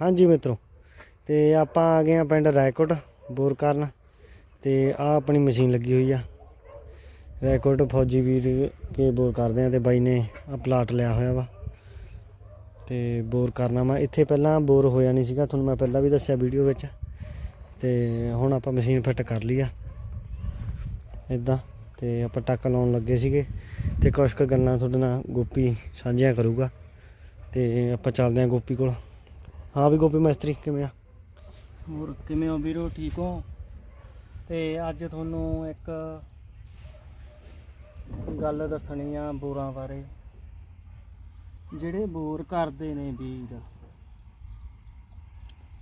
ਹਾਂਜੀ ਮਿੱਤਰੋ, ਤੇ ਆਪਾਂ ਆ ਗਏ ਆ ਪਿੰਡ ਰੈਕੋਟ ਬੋਰ ਕਰਨ ਤੇ ਆ ਆਪਣੀ ਮਸ਼ੀਨ ਲੱਗੀ ਹੋਈ ਆ। ਰੈਕੋਟ ਫੌਜੀ ਵੀਰ ਕੇ ਬੋਰ ਕਰਦੇ ਆ ਤੇ ਬਾਈ ਨੇ ਆ ਪਲਾਟ ਲਿਆ ਹੋਇਆ ਵਾ। ਤੇ ਬੋਰ ਕਰਨਾ ਵਾ। ਇੱਥੇ ਪਹਿਲਾਂ ਬੋਰ ਹੋਇਆ ਨਹੀਂ ਸੀਗਾ, ਤੁਹਾਨੂੰ ਮੈਂ ਪਹਿਲਾਂ ਵੀ ਦੱਸਿਆ ਵੀਡੀਓ ਵਿੱਚ। ਤੇ ਹੁਣ ਆਪਾਂ ਮਸ਼ੀਨ ਫਿੱਟ ਕਰ ਲਈ ਆ। ਇਦਾਂ ਤੇ ਆਪਾਂ ਟੱਕ ਲਾਉਣ ਲੱਗੇ ਸੀਗੇ। ਤੇ ਕੁਛ ਕੁ ਗੱਲਾਂ ਤੁਹਾਡੇ ਨਾਲ ਗੋਪੀ ਸਾਂਝੀਆਂ ਕਰੂਗਾ। ਤੇ ਆਪਾਂ ਚੱਲਦੇ ਆ ਗੋਪੀ ਕੋਲ। ਹਾਂ ਵੀ ਗੋਪੀ ਮਿਸਤਰੀ ਕਿਵੇਂ ਆ? ਹੋਰ ਕਿਵੇਂ ਹੋ ਵੀਰੋ, ਠੀਕ ਹੋ? ਤੇ ਅੱਜ ਤੁਹਾਨੂੰ ਇੱਕ ਗੱਲ ਦੱਸਣੀ ਆ ਬੋਰਾਂ ਬਾਰੇ। ਜਿਹੜੇ ਬੋਰ ਕਰਦੇ ਨੇ ਵੀਰ,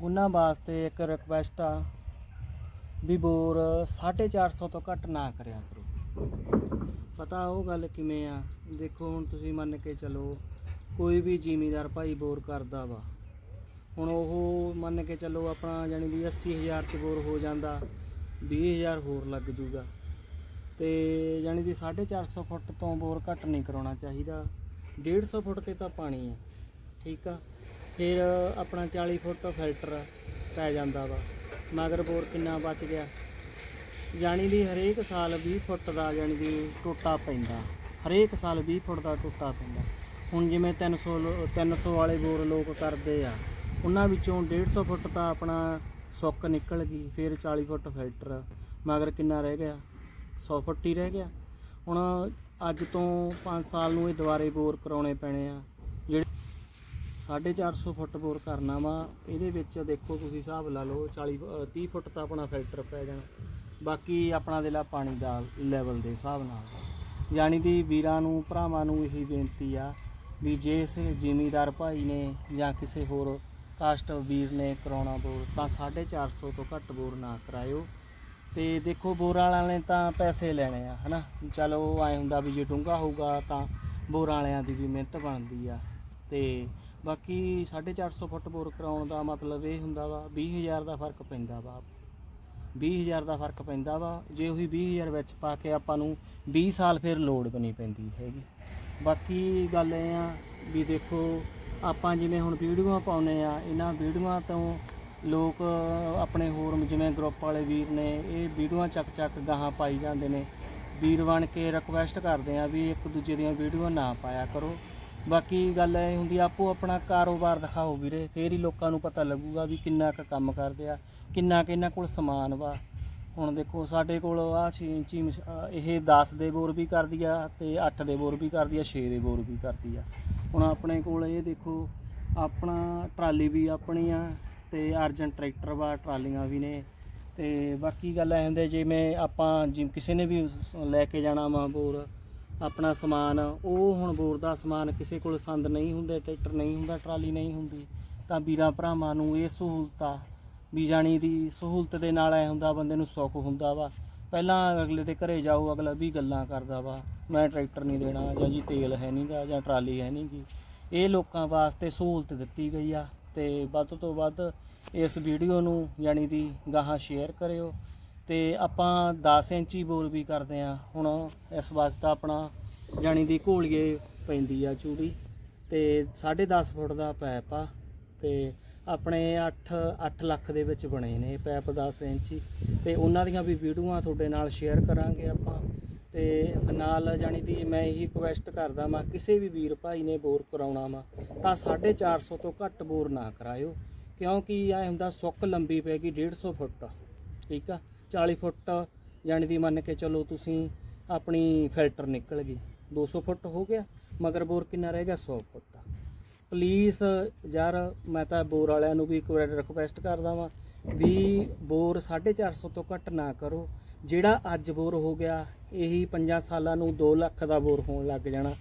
ਉਹਨਾਂ ਵਾਸਤੇ ਇੱਕ ਰਿਕਵੈਸਟ ਆ ਵੀ ਬੋਰ 450 ਤੋਂ ਘੱਟ ਨਾ ਕਰਿਆ ਕਰੋ। ਪਤਾ ਉਹ ਗੱਲ ਕਿਵੇਂ ਆ? ਦੇਖੋ ਹੁਣ ਤੁਸੀਂ ਮੰਨ ਕੇ ਚੱਲੋ, ਕੋਈ ਵੀ ਜ਼ਿਮੀਦਾਰ ਭਾਈ ਬੋਰ ਕਰਦਾ ਵਾ ਹੁਣ ਉਹ ਮੰਨ ਕੇ ਚੱਲੋ ਆਪਣਾ ਜਾਣੀ ਵੀ 80000 ਚ ਬੋਰ ਹੋ ਜਾਂਦਾ 20000 ਹੋਰ ਲੱਗ ਜੂਗਾ। ਤੇ ਜਾਣੀ ਦੀ 450 ਫੁੱਟ ਤੋਂ ਬੋਰ ਘੱਟ ਨਹੀਂ ਕਰਾਉਣਾ ਚਾਹੀਦਾ। 150 ਫੁੱਟ ਤੇ ਤਾਂ ਪਾਣੀ ਹੈ ਠੀਕ ਆ? ਫਿਰ ਆਪਣਾ 40 ਫੁੱਟ ਫਿਲਟਰ ਪੈ ਜਾਂਦਾ ਵਾ, ਮਗਰ ਬੋਰ ਕਿੰਨਾ ਬਚ ਗਿਆ? ਜਾਣੀ ਦੀ ਹਰੇਕ ਸਾਲ 20 ਫੁੱਟ ਦਾ ਜਾਣੀ ਦੀ ਟੋਟਾ ਪੈਂਦਾ, ਹਰੇਕ ਸਾਲ 20 ਫੁੱਟ ਦਾ ਟੋਟਾ ਪੈਂਦਾ। ਹੁਣ ਜਿਵੇਂ 300 ਲੋ- 300 ਵਾਲੇ ਬੋਰ ਲੋਕ ਕਰਦੇ ਆ ਉਹਨਾਂ ਵਿੱਚੋਂ 150 ਫੁੱਟ ਤਾਂ ਆਪਣਾ ਸੁੱਕ ਨਿਕਲ ਗਈ ਫਿਰ 40 ਫੁੱਟ ਫਿਲਟਰ। ਮਗਰ ਕਿੰਨਾ ਰਹਿ ਗਿਆ? 100 ਫੁੱਟ ਹੀ ਰਹਿ ਗਿਆ। ਹੁਣ ਅੱਜ ਤੋਂ 5 ਸਾਲ ਨੂੰ ਇਹ ਦੁਬਾਰੇ ਬੋਰ ਕਰਾਉਣੇ ਪੈਣੇ ਆ। ਜਿਹੜੇ 450 ਫੁੱਟ ਬੋਰ ਕਰਨਾ ਵਾ ਇਹਦੇ ਵਿੱਚ ਦੇਖੋ ਤੁਸੀਂ ਹਿਸਾਬ ਲਾ ਲਓ 40 ਅ, 30 ਫੁੱਟ ਤਾਂ ਆਪਣਾ ਫਿਲਟਰ ਪੈ ਜਾਣਾ। ਬਾਕੀ ਆਪਣਾ ਦੇ ਲਾ ਪਾਣੀ ਦਾ ਲੈਵਲ ਦੇ ਹਿਸਾਬ ਨਾਲ। ਯਾਨੀ ਦੀ ਵੀਰਾਂ ਨੂੰ ਭਰਾਵਾਂ ਨੂੰ ਇਹੀ ਬੇਨਤੀ ਆ ਵੀ ਜੇ ਇਸ ਜ਼ਿਮੀਦਾਰ ਭਾਈ ਨੇ ਜਾਂ ਕਿਸੇ ਹੋਰ ਕਾਸਟ ਵੀਰ ਨੇ ਕਰਾਉਣਾ ਬੋਰ, ਤਾਂ 450 ਤੋਂ ਘੱਟ ਬੋਰ ਨਾ ਕਰਾਇਓ। ਤੇ ਦੇਖੋ ਬੋਰ ਵਾਲਿਆਂ ਨੇ ਤਾਂ ਪੈਸੇ ਲੈਣੇ ਆ, ਹਨਾ? ਚਲੋ ਐ ਹੁੰਦਾ ਵੀ ਜੇ ਡੂੰਘਾ ਹੋਊਗਾ ਤਾਂ ਬੋਰ ਵਾਲਿਆਂ ਦੀ ਵੀ ਮਿਹਨਤ ਬਣਦੀ ਆ। ਤੇ ਬਾਕੀ 450 ਫੁੱਟ ਬੋਰ ਕਰਾਉਣ ਦਾ ਮਤਲਬ ਇਹ ਹੁੰਦਾ ਵਾ 20000 ਦਾ ਫ਼ਰਕ ਪੈਂਦਾ ਵਾ। 20000 ਦਾ ਫ਼ਰਕ ਪੈਂਦਾ ਵਾ, ਜੇ ਉਹੀ 20000 ਵਿੱਚ ਪਾ ਕੇ ਆਪਾਂ ਨੂੰ 20 ਸਾਲ ਫਿਰ ਲੋਡ ਬਣੀ ਪੈਂਦੀ ਹੈਗੀ। ਬਾਕੀ ਗੱਲ ਇਹ ਆ ਵੀ ਦੇਖੋ ਆਪਾਂ ਜਿਵੇਂ ਹੁਣ ਵੀਡੀਓਆਂ ਪਾਉਨੇ ਆ, ਇਹਨਾਂ ਵੀਡੀਓਆਂ ਤੋਂ ਲੋਕ ਆਪਣੇ ਹੋਰ ਜਿਵੇਂ ਗਰੁੱਪ ਵਾਲੇ ਵੀਰ ਨੇ, ਇਹ ਵੀਡੀਓਆਂ ਚੱਕ ਚੱਕ ਗਾਹਾਂ ਪਾਈ ਜਾਂਦੇ ਨੇ। ਵੀਰ ਬਣ ਕੇ ਰਿਕੁਐਸਟ ਕਰਦੇ ਆ ਵੀ ਇੱਕ ਦੂਜੇ ਦੀਆਂ ਵੀਡੀਓ ਨਾ ਪਾਇਆ ਕਰੋ। ਬਾਕੀ ਗੱਲ ਇਹ ਹੁੰਦੀ ਆਪੋ ਆਪਣਾ ਕਾਰੋਬਾਰ ਦਿਖਾਓ ਵੀਰੇ, ਫੇਰ ਹੀ ਲੋਕਾਂ ਨੂੰ ਪਤਾ ਲੱਗੂਗਾ ਵੀ ਕਿੰਨਾ ਕੁ ਕੰਮ ਕਰਦੇ ਆ, ਕਿੰਨਾ ਕੁ ਇਹਨਾਂ ਕੋਲ ਸਮਾਨ ਵਾ। ਹੁਣ ਦੇਖੋ, ਸਾਡੇ ਕੋਲ ਆ 6 ਇੰਚੀ ਮਸ਼- ਇਹ 10 ਦੇ ਬੋਰ ਵੀ ਕਰਦੀ ਆ ਤੇ 8 ਦੇ ਬੋਰ ਵੀ ਕਰਦੀ ਆ 6 ਦੇ ਬੋਰ ਵੀ ਕਰਦੀ ਆ। ਹੁਣ ਆਪਣੇ ਕੋਲ ਇਹ ਦੇਖੋ, ਆਪਣਾ ਟਰਾਲੀ ਵੀ ਆਪਣੀ ਆ ਤੇ ਅਰਜਨ ਟਰੈਕਟਰ ਵਾ, ਟਰਾਲੀਆਂ ਵੀ ਨੇ। ਤੇ ਬਾਕੀ ਗੱਲ ਐ ਹੁੰਦੇ ਜਿਵੇਂ ਆਪਾਂ ਜਿਵੇਂ ਕਿਸੇ ਨੇ ਵੀ ਲੈ ਕੇ ਜਾਣਾ ਵਾ ਬੋਰ, ਆਪਣਾ ਸਮਾਨ, ਉਹ ਹੁਣ ਬੋਰ ਦਾ ਸਮਾਨ ਕਿਸੇ ਕੋਲ ਸੰਦ ਨਹੀਂ ਹੁੰਦੇ, ਟਰੈਕਟਰ ਨਹੀਂ ਹੁੰਦਾ, ਟਰਾਲੀ ਨਹੀਂ ਹੁੰਦੀ, ਤਾਂ ਵੀਰਾਂ ਭਰਾਵਾਂ ਨੂੰ ਇਹ ਸਹੂਲਤ ਆ ਵੀ ਜਾਣੀ ਦੀ ਸਹੂਲਤ ਦੇ ਨਾਲ ਐ ਹੁੰਦਾ, ਬੰਦੇ ਨੂੰ ਸੁੱਖ ਹੁੰਦਾ ਵਾ। ਪਹਿਲਾਂ ਅਗਲੇ ਦੇ ਘਰੇ ਜਾਓ ਅਗਲਾ ਵੀ ਗੱਲਾਂ ਕਰਦਾ ਵਾ। ਮੈਂ ਟਰੈਕਟਰ ਨਹੀਂ ਦੇਣਾ, ਜਾਂ ਜੀ ਤੇਲ ਹੈ ਨਹੀਂਗਾ ਜਾਂ ਟਰਾਲੀ ਹੈ ਨਹੀਂਗੀ ਇਹ ਲੋਕਾਂ ਵਾਸਤੇ ਸਹੂਲਤ ਦਿੱਤੀ ਗਈ ਆ, ਤੇ ਵੱਧ ਤੋਂ ਵੱਧ ਇਸ ਵੀਡੀਓ ਨੂੰ ਯਾਨੀ ਦੀ ਗਾਹਾਂ ਸ਼ੇਅਰ ਕਰਿਓ। ਤੇ ਆਪਾਂ 10 ਇੰਚੀ ਬੋਰ ਵੀ ਕਰਦੇ ਆ। ਹੁਣ ਇਸ ਵਕਤ ਆਪਣਾ ਜਾਣੀ ਦੀ ਘੋਲੀਏ ਪੈਂਦੀ ਆ ਚੂੜੀ, ਤੇ 10.5 ਫੁੱਟ ਦਾ ਪੈਪ ਆ, ਤੇ ਆਪਣੇ 8 8 ਲੱਖ ਦੇ ਵਿੱਚ ਬਣੇ ਨੇ ਪੈਪ 10 ਇੰਚੀ ਤੇ ਉਹਨਾਂ ਦੀਆਂ ਵੀ ਵੀਡੀਓਆਂ ਤੁਹਾਡੇ ਨਾਲ ਸ਼ੇਅਰ ਕਰਾਂਗੇ ਆਪਾਂ। ਤੇ ਨਾਲ ਜਾਣੀ ਦੀ ਮੈਂ ਇਹੀ ਰਿਕੁਐਸਟ ਕਰਦਾ ਮੈਂ ਕਿਸੇ ਵੀ ਵੀਰ ਭਾਈ ਨੇ ਬੋਰ ਕਰਾਉਣਾ ਵਾ, ਤਾਂ 450 ਤੋਂ ਘੱਟ ਬੋਰ ਨਾ ਕਰਾਇਓ। ਕਿਉਂਕਿ ਐ ਹੁੰਦਾ ਸੁੱਕ ਲੰਬੀ ਪੈਗੀ 150 ਫੁੱਟ, ਠੀਕ ਆ? 40 ਫੁੱਟ, ਜਾਣੀ ਦੀ ਮੰਨ ਕੇ ਚੱਲੋ ਤੁਸੀਂ ਆਪਣੀ ਫਿਲਟਰ ਨਿਕਲ ਗਈ। 200 ਫੁੱਟ ਹੋ ਗਿਆ, ਮਗਰ ਬੋਰ ਕਿੰਨਾ ਰਹਿ ਗਿਆ? 100 ਫੁੱਟ। ਪਲੀਜ਼ ਯਾਰ ਮੈਂ ਤਾਂ ਬੋਰ ਵਾਲਿਆਂ ਨੂੰ ਵੀ ਇੱਕ ਵਾਰ ਰਿਕੁਐਸਟ ਕਰਦਾ ਵਾਂ ਵੀ ਬੋਰ 450 ਤੋਂ ਘੱਟ ਨਾ ਕਰੋ। ਜਿਹੜਾ ਅੱਜ ਬੋਰ ਹੋ ਗਿਆ, ਇਹੀ 5 ਸਾਲਾਂ ਨੂੰ 2 ਲੱਖ ਦਾ ਬੋਰ ਹੋਣ ਲੱਗ ਜਾਣਾ।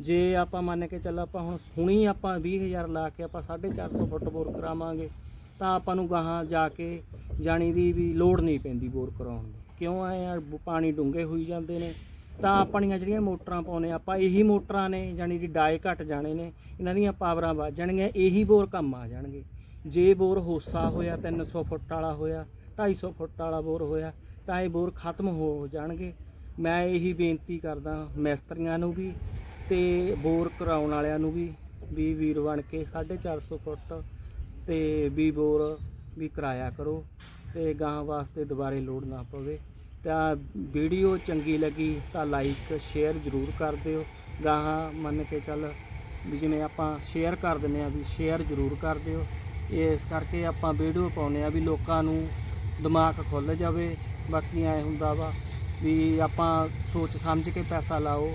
ਜੇ ਆਪਾਂ ਮੰਨ ਕੇ ਚੱਲ ਆਪਾਂ ਹੁਣ ਹੁਣੀ ਆਪਾਂ 20000 ਲਾ ਕੇ ਆਪਾਂ 450 ਫੁੱਟ ਬੋਰ ਕਰਾਵਾਂਗੇ, ਤਾਂ ਆਪਾਂ ਨੂੰ ਗਾਹਾਂ ਜਾ ਕੇ ਜਾਣੀ ਦੀ ਵੀ ਲੋੜ ਨਹੀਂ ਪੈਂਦੀ ਬੋਰ ਕਰਾਉਣ ਦੀ। ਕਿਉਂ ਆਏ ਆ? ਬ- ਪਾਣੀ ਡੂੰਘੇ ਹੋਈ ਜਾਂਦੇ ਨੇ। ਤਾਂ ਆਪਣੀਆਂ ਜਿਹੜੀਆਂ ਮੋਟਰਾਂ ਪਾਉਨੇ ਆਪਾਂ ਇਹੀ ਮੋਟਰਾਂ ਨੇ ਜਾਣੀ ਕਿ ਡਾਏ ਘਟ ਜਾਣੇ ਨੇ, ਇਹਨਾਂ ਦੀਆਂ ਪਾਵਰਾਂ ਵੱਧ ਜਾਣਗੀਆਂ, ਇਹੀ ਬੋਰ ਕੰਮ ਆ ਜਾਣਗੇ। ਜੇ ਬੋਰ ਹੋਸਾ ਹੋਇਆ 300 ਫੁੱਟ ਵਾਲਾ ਹੋਇਆ 250 ਫੁੱਟ ਵਾਲਾ ਬੋਰ ਹੋਇਆ, ਤਾਂ ਇਹ ਬੋਰ ਖਤਮ ਹੋ ਜਾਣਗੇ। ਮੈਂ ਇਹੀ ਬੇਨਤੀ ਕਰਦਾ ਮਿਸਤਰੀਆਂ ਨੂੰ ਵੀ ਤੇ ਬੋਰ ਕਰਾਉਣ ਵਾਲਿਆਂ ਨੂੰ ਵੀ ਵੀ ਵੀਰ ਬਣ ਕੇ 450 ਫੁੱਟ ਤੇ ਵੀ ਬੋਰ ਵੀ ਕਰਾਇਆ ਕਰੋ ਤੇ ਗਾਂ ਵਾਸਤੇ ਦੁਬਾਰੇ ਲੋੜ ਨਾ ਪਵੇ। ਤਾਂ ਵੀਡੀਓ ਚੰਗੀ ਲੱਗੀ ਤਾਂ ਲਾਈਕ ਸ਼ੇਅਰ ਜ਼ਰੂਰ ਕਰ ਦਿਓ। ਗਾਹਾਂ ਮੰਨ ਕੇ ਚੱਲ ਵੀ ਜਿਵੇਂ ਆਪਾਂ ਸ਼ੇਅਰ ਕਰ ਦਿੰਦੇ ਆ ਵੀ ਸ਼ੇਅਰ ਜ਼ਰੂਰ ਕਰ ਦਿਓ। ਇਸ ਕਰਕੇ ਆਪਾਂ ਵੀਡੀਓ ਪਾਉਂਦੇ ਆ ਵੀ ਲੋਕਾਂ ਨੂੰ ਦਿਮਾਗ ਖੁੱਲ ਜਾਵੇ। ਬਾਕੀ ਐ ਹੁੰਦਾ ਵਾ ਵੀ ਆਪਾਂ ਸੋਚ ਸਮਝ ਕੇ ਪੈਸਾ ਲਾਓ।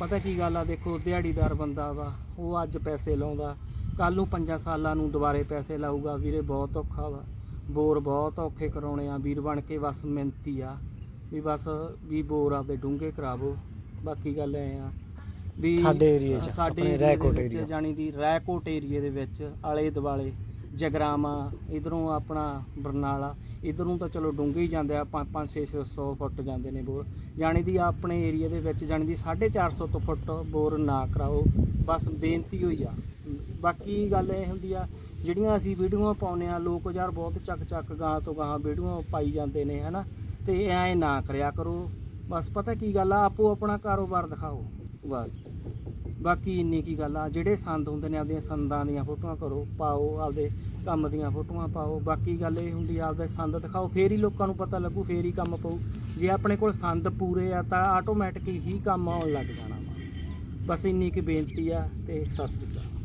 ਪਤਾ ਕੀ ਗੱਲ ਆ, ਦੇਖੋ ਦਿਹਾੜੀਦਾਰ ਬੰਦਾ ਵਾ, ਉਹ ਅੱਜ ਪੈਸੇ ਲਾਉਂਦਾ। ਕੱਲ ਨੂੰ 5 ਸਾਲਾਂ ਨੂੰ ਦੁਬਾਰੇ ਪੈਸੇ ਲਾਊਗਾ। ਵੀਰੇ ਬਹੁਤ ਔਖਾ ਵਾ। ਬੋਰ ਬਹੁਤ ਔਖੇ ਕਰਾਉਣੇ ਆ। ਵੀਰ ਬਣ ਕੇ ਬਸ ਮਿਹਨਤੀ ਆ। ਵੀ ਬਸ ਵੀ ਬੋਰ ਆਪਦੇ ਡੂੰਘੇ ਕਰਾਵੋ ਬਾਕੀ ਗੱਲ ਐ ਆ ਵੀ ਸਾਡੇ ਏਰੀਏ 'ਚ, ਸਾਡੇ ਆਪਣੇ ਰੈਕੋਟ ਏਰੀਆ। ਜਾਣੀ ਦੀ ਰੈਕੋਟ ਏਰੀਏ ਦੇ ਵਿੱਚ ਆਲੇ ਦੁਆਲੇ ਜਗਰਾਮਾ ਇਧਰੋਂ ਆਪਣਾ ਬਰਨਾਲਾ ਇਧਰੋਂ ਤਾਂ ਚਲੋ ਡੂੰਘੇ ਹੀ ਜਾਂਦੇ ਆ 5 5 600 ਫੁੱਟ ਜਾਂਦੇ ਨੇ ਬੋਰ। ਜਾਣੀ ਦੀ ਆਪਣੇ ਏਰੀਏ ਦੇ ਵਿੱਚ ਜਾਣੀ ਦੀ 450 ਤੋਂ ਫੁੱਟ ਬੋਰ ਨਾ ਕਰਾਓ। ਬਸ ਬੇਨਤੀ ਹੋਈ ਆ। ਬਾਕੀ ਗੱਲ ਇਹ ਹੁੰਦੀ ਆ ਜਿਹੜੀਆਂ ਅਸੀਂ ਵੀਡੀਓਆਂ ਪਾਉਂਦੇ ਆ ਲੋਕ ਯਾਰ ਬਹੁਤ ਚੱਕ ਚੱਕ ਗਾਂ ਤੋਂ ਗਾਂ ਵੀਡੀਓ ਪਾਈ ਜਾਂਦੇ ਨੇ ਹਨਾ? ਤੇ ਐਂ ਨਾ ਕਰਿਆ ਕਰੋ। ਬਸ ਪਤਾ ਕੀ ਗੱਲ ਆ, ਆਪੋ ਆਪਣਾ ਕਾਰੋਬਾਰ ਦਿਖਾਓ। ਬਸ। ਬਾਕੀ ਇੰਨੀ ਕੀ ਗੱਲ ਆ, ਜਿਹੜੇ ਸੰਦ ਹੁੰਦੇ ਨੇ ਆਪਦੀਆਂ ਸੰਦਾਂ ਦੀਆਂ ਫੋਟੋਆਂ ਕਰੋ, ਪਾਓ, ਆਪਦੇ ਕੰਮ ਦੀਆਂ ਫੋਟੋਆਂ ਪਾਓ। ਬਾਕੀ ਗੱਲ ਇਹ ਹੁੰਦੀ ਆ, ਆਪਦੇ ਸੰਦ ਦਿਖਾਓ, ਫੇਰ ਹੀ ਲੋਕਾਂ ਨੂੰ ਪਤਾ ਲੱਗੂ, ਫੇਰ ਹੀ ਕੰਮ ਪਊ। ਜੇ ਆਪਣੇ ਕੋਲ ਸੰਦ ਪੂਰੇ ਆ, ਤਾਂ ਆਟੋਮੈਟਿਕ ਹੀ ਕੰਮ ਆਉਣ ਲੱਗ ਜਾਣਾ ਵਾ। ਬਸ ਇੰਨੀ ਕੀ ਬੇਨਤੀ ਆ, ਤੇ ਸਤਿ ਸ੍ਰੀ ਅਕਾਲ।